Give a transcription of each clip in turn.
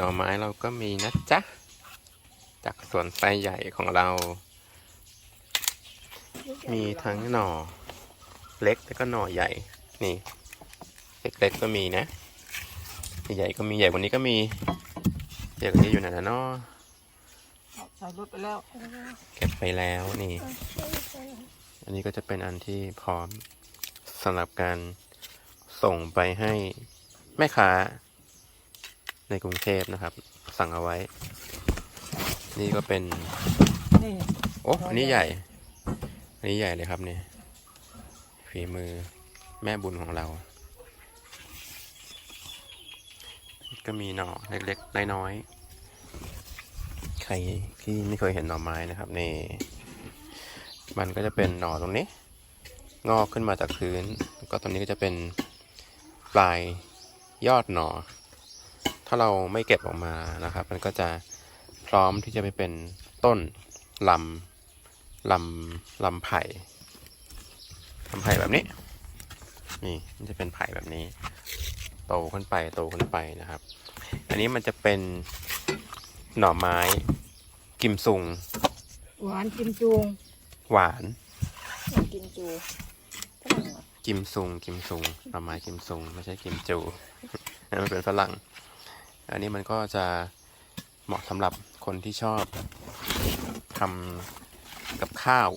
หน่อไม้เราก็มีนะจ๊ะ จากสวนไซใหญ่ของเรา มีทั้งหน่อ เล็กแล้วก็หน่อใหญ่ นี่ เล็กๆก็มีนะ ใหญ่ๆก็มีใหญ่กว่านี้ก็มี ใหญ่กว่านี้อยู่ไหนนะเนาะเอาใส่รถไปแล้ว เก็บไปแล้วนี่ อันนี้ก็จะเป็นอันที่พร้อมสำหรับการส่งไปให้แม่ค้า ในกรุงเทพนะครับ สั่งเอาไว้ นี่ก็เป็นนี่โอ้อันนี้ใหญ่ อันนี้ใหญ่เลยครับเนี่ยฝีมือแม่บุญของเรา ก็มีหน่อเล็กๆน้อยๆใครที่ไม่เคยเห็นหน่อไม้นะครับนี่มันก็จะเป็นหน่อตรงนี้ งอกขึ้นมาจากพื้นแล้วก็ตรงนี้ก็จะเป็นปลายยอดหน่อ ถ้าเราไม่เก็บออกมานะครับ มันก็จะพร้อมที่จะไปเป็นต้นลำลำลำไผ่ลำไผ่แบบนี้ นี่มันจะเป็นไผ่แบบนี้ โตขึ้นไปโตขึ้นไปนะครับ อันนี้มันจะเป็นหน่อไม้กิมซุง หวานกิมจูงหวานกิมจูฝรั่งเหรอกิมซุง กิมซุงหน่อไม้กิมซุงไม่ใช่กิมจู นั่นมันเป็นฝรั่ง อันนี้มันก็จะเหมาะสำหรับคนที่ชอบทำกับข้าว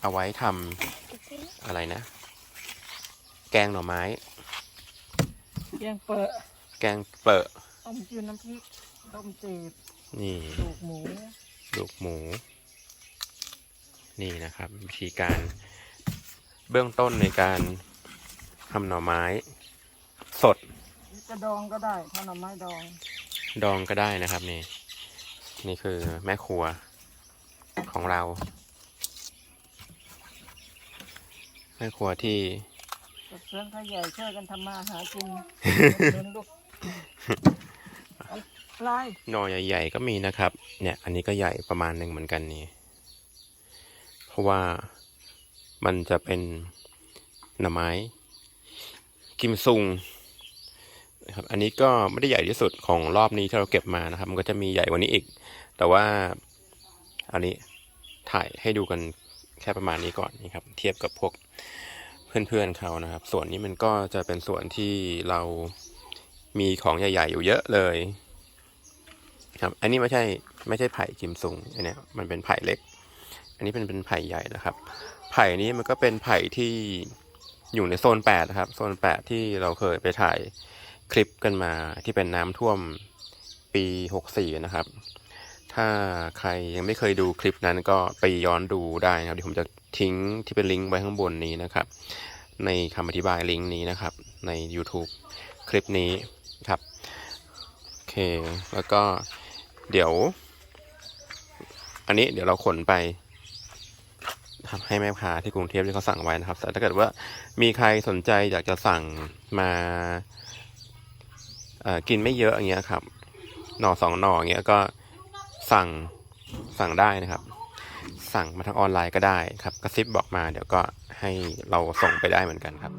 เอาไว้ทำอะไรนะ แกงหน่อไม้ แกงเปิดแกงเปิดต้มจืดน้ำพริกต้มจืดนี่ลูกหมูลูกหมู นี่นะครับวิธีการเบื้องต้นในการทำหน่อไม้ สด จะดองก็ได้ถ้าหน่อไม้ดอง ดองก็ได้นะครับนี่ นี่คือแม่ครัวของเรา แม่ครัวที่กับเพื่อนข้าใหญ่ช่วยกันทำมาหากินเดินลูกลายหน่อใหญ่ ๆ ก็มีนะครับ เนี่ย อันนี้ก็ใหญ่ประมาณหนึ่งเหมือนกันนี่ เพราะว่ามันจะเป็นหน่อไม้ กิมซุง นะครับ อันนี้ก็ไม่ได้ใหญ่ที่สุดของรอบนี้ที่เราเก็บมานะครับ มันก็จะมีใหญ่กว่านี้อีก แต่ว่าอันนี้ถ่ายให้ดูกันแค่ประมาณนี้ก่อนนี่ครับ เทียบกับพวกเพื่อนๆเขานะครับ ส่วนนี้มันก็จะเป็นส่วนที่เรามีของใหญ่ๆอยู่เยอะเลยครับ อันนี้ไม่ใช่ไม่ใช่ไผ่กิมซุงอันนี้มันเป็นไผ่เล็ก อันนี้เป็นเป็นไผ่ใหญ่นะครับ ไผ่นี้มันก็เป็นไผ่ที่อยู่ในโซนแปดนะครับ โซนแปดที่เราเคยไปถ่าย คลิปกันมาที่เป็นน้ำท่วมปีหกสี่นะครับ ถ้าใครยังไม่เคยดูคลิปนั้นก็ไปย้อนดูได้นะครับเดี๋ยวผมจะทิ้งที่เป็นลิงก์ไว้ข้างบนนี้นะครับ ในคำอธิบายลิงก์นี้นะครับ ใน YouTube คลิปนี้ครับโอเค แล้วก็เดี๋ยว อันนี้เดี๋ยวเราขนไปทำให้แม่ค้าที่กรุงเทพที่เขาสั่งไว้นะครับแต่ถ้าเกิดว่ามีใครสนใจอยากจะสั่งมา กินไม่เยอะอย่างเงี้ยครับ หน่อสองหน่ออย่างเงี้ยก็สั่งสั่งได้นะครับ สั่งมาทางออนไลน์ก็ได้ครับ กระซิบบอกมาเดี๋ยวก็ให้เราส่งไปได้เหมือนกันครับ